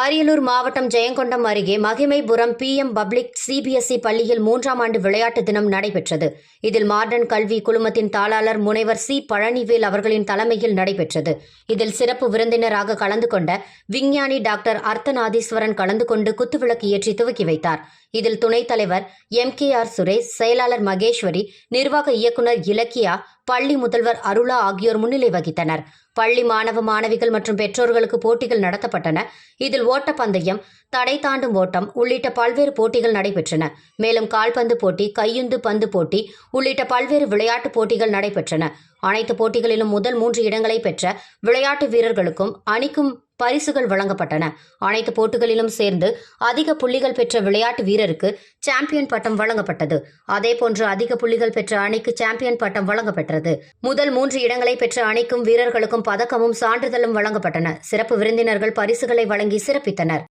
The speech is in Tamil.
அரியலூர் மாவட்டம் ஜெயங்கொண்டம் அருகே மகிமைபுரம் பிஎம் பப்ளிக் சிபிஎஸ்இ பள்ளியில் மூன்றாம் ஆண்டு விளையாட்டு தினம் நடைபெற்றது. இதில் மாடர்ன் கல்வி குழுமத்தின் தாளாளர் முனைவர் சி பழனிவேல் அவர்களின் தலைமையில் நடைபெற்றது. இதில் சிறப்பு விருந்தினராக கலந்து கொண்ட விஞ்ஞானி டாக்டர் அர்த்தநாதீஸ்வரன் கலந்து கொண்டு குத்துவிளக்கு ஏற்றி துவக்கி வைத்தார். இதில் துணைத் தலைவர் எம் கே ஆர் சுரேஷ் செயலாளர் மகேஸ்வரி நிர்வாக இயக்குனர் இலக்கியா பள்ளி முதல்வர் அருளா ஆகியோர் முன்னிலை வகித்தனர். பள்ளி மாணவ மாணவிகள் மற்றும் பெற்றோர்களுக்கு போட்டிகள் நடத்தப்பட்டன. இதில் ஓட்டப்பந்தயம் தடை தாண்டும் ஓட்டம் உள்ளிட்ட பல்வேறு போட்டிகள் நடைபெற்றன. மேலும் கால்பந்து போட்டி கையுந்து பந்து போட்டி உள்ளிட்ட பல்வேறு விளையாட்டுப் போட்டிகள் நடைபெற்றன. அனைத்து போட்டிகளிலும் முதல் மூன்று இடங்களை பெற்ற விளையாட்டு வீரர்களுக்கும் அணிக்கும் பரிசுகள் வழங்கப்பட்டன. அனைத்து போட்டிகளிலும் சேர்ந்து அதிக புள்ளிகள் பெற்ற விளையாட்டு வீரருக்கு சாம்பியன் பட்டம் வழங்கப்பட்டது. அதேபோன்று அதிக புள்ளிகள் பெற்ற அணிக்கு சாம்பியன் பட்டம் வழங்கப்பெற்றது. முதல் மூன்று இடங்களை பெற்ற அணிக்கும் வீரர்களுக்கும் பதக்கமும் சான்றிதழும் வழங்கப்பட்டன. சிறப்பு விருந்தினர்கள் பரிசுகளை வழங்கி சிறப்பித்தனர்.